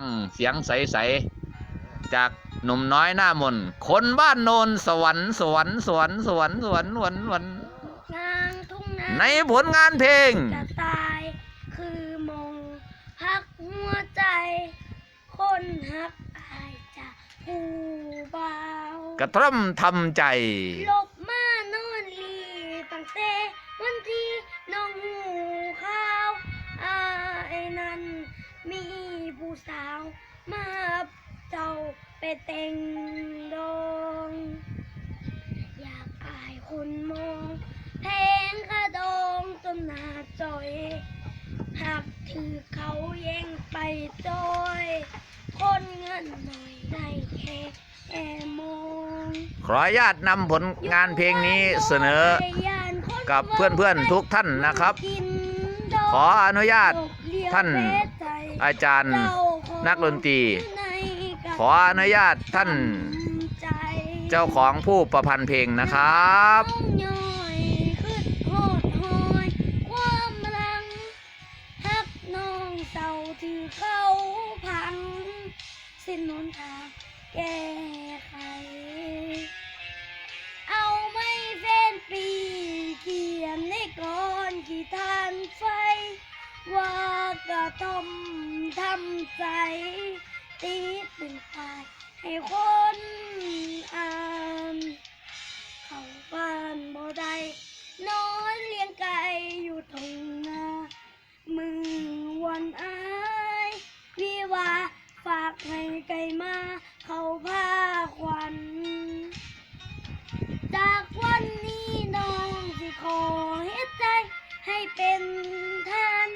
งเสียงใส ๆ จากหนุ่มน้อยหน้ามนต์คนบ้านโนนสวรรค์สวรรค์สวรรค์สวรรค์สวรรค์สวรรค์สวรรค์นางทุ่งนาในผลงานเพลงกระต่ายคือมงหักหัวใจ คนหักอายจะผู้เบากระท่อมทำใจลบมานอนลีตั้งแต่วันที่น้องหูข้าวอายนั้นมีผู้ สาวมาเจ้าไปแต่งดองอยากอายคนมองเพลงกระดองจนหน้าจอยหากถือเขาแย่งไปจอย คนเงินหน่อยได้แค่แอมองขออนุญาตนำผลงานเพลงนี้เสนอ กับเพื่อนๆทุกท่านนะครับ ขออนุญาตท่าน อาจารย์นักดนตรี ขออนุญาตท่านเจ้าของผู้ประพันธ์เพลงนะครับสิ้นหนทางแก้ไขเอาไม่เฟ้นปีเขียนในก่อนกี่ทานไฟว่ากระทอม ทำใจติดเป็นปลายให้คนอ่านเข้าบ้านบ่ได้นอนเลี้ยงไก่อยู่ตรงนามือวันอายพี่ว่าฝากให้ไก่มาเขาพาควันจากวันนี้น้องสิขอเฮ็ดใจให้เป็นทาน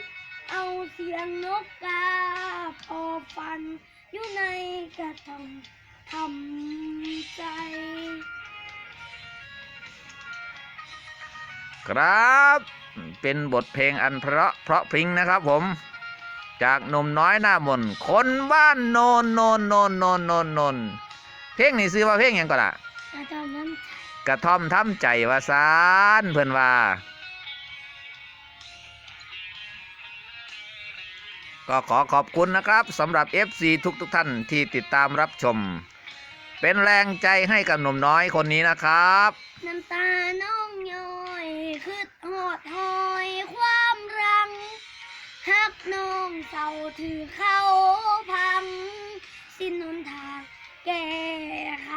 เอาเสียงนกกา อฟันอยู่ในกระทงทำใจ ครับ เป็นบทเพลงอันเพราะเพราะพริ้งนะครับผม จากหนุ่มน้อยหน้ามนต์คนบ้านโนนโนนโนนโนนโนนโนนเพลงนี้ซื้อว่าเพลงหยังก่อนล่ะกระทำน้ำใจกระท่อมทำใจว่าซานเพื่อนว่า ก็ขอขอบคุณนะครับสำหรับ FC ทุกทุกๆท่านที่ติดตามรับชม เป็นแรงใจให้กับหนุ่มน้อยคนนี้นะครับ น้ำตาน้องย้อยคือหอดหอยความรังหักน้องเศร้าถือเขาพัง สิ้นหนทางแก้ไข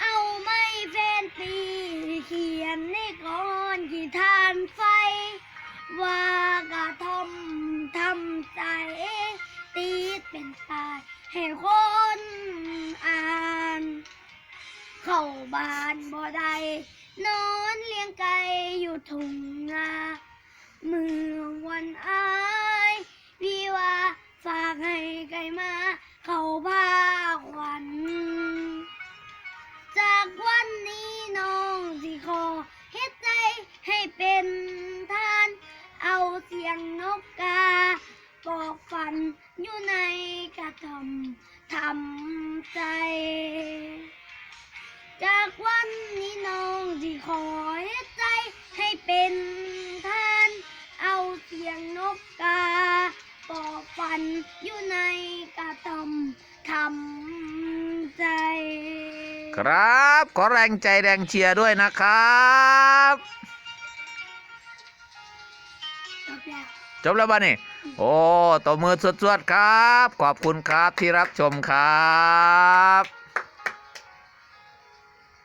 เอาไม่แฟนปีเขียนในก่อนที่ทานไฟว่า เป็นปลายให้คนอ่าน เข้าบ้านบ่ได้นอนเลี้ยงไก่อยู่ทุ่งนาเมื่อวันอายพี่ว่าฝากให้ไก่มา เข้าผ้าขวัญจากวันนี้น้องสิขอเฮ็ดใจให้เป็นทาน เอาเสียงนกกา บอกฝันอยู่ในกระทำทำใจ จากวันนี้น้องสิขอเฮ็ดใจให้เป็นทาน เอาเสียงนกกาปอกฟันอยู่ในกระทำทำใจ ครับ ขอแรงใจแรงเชียร์ด้วยนะครับ จบแล้วบ้านี่โอ้ตบมือสวดๆครับ ขอบคุณครับที่รับชมครับ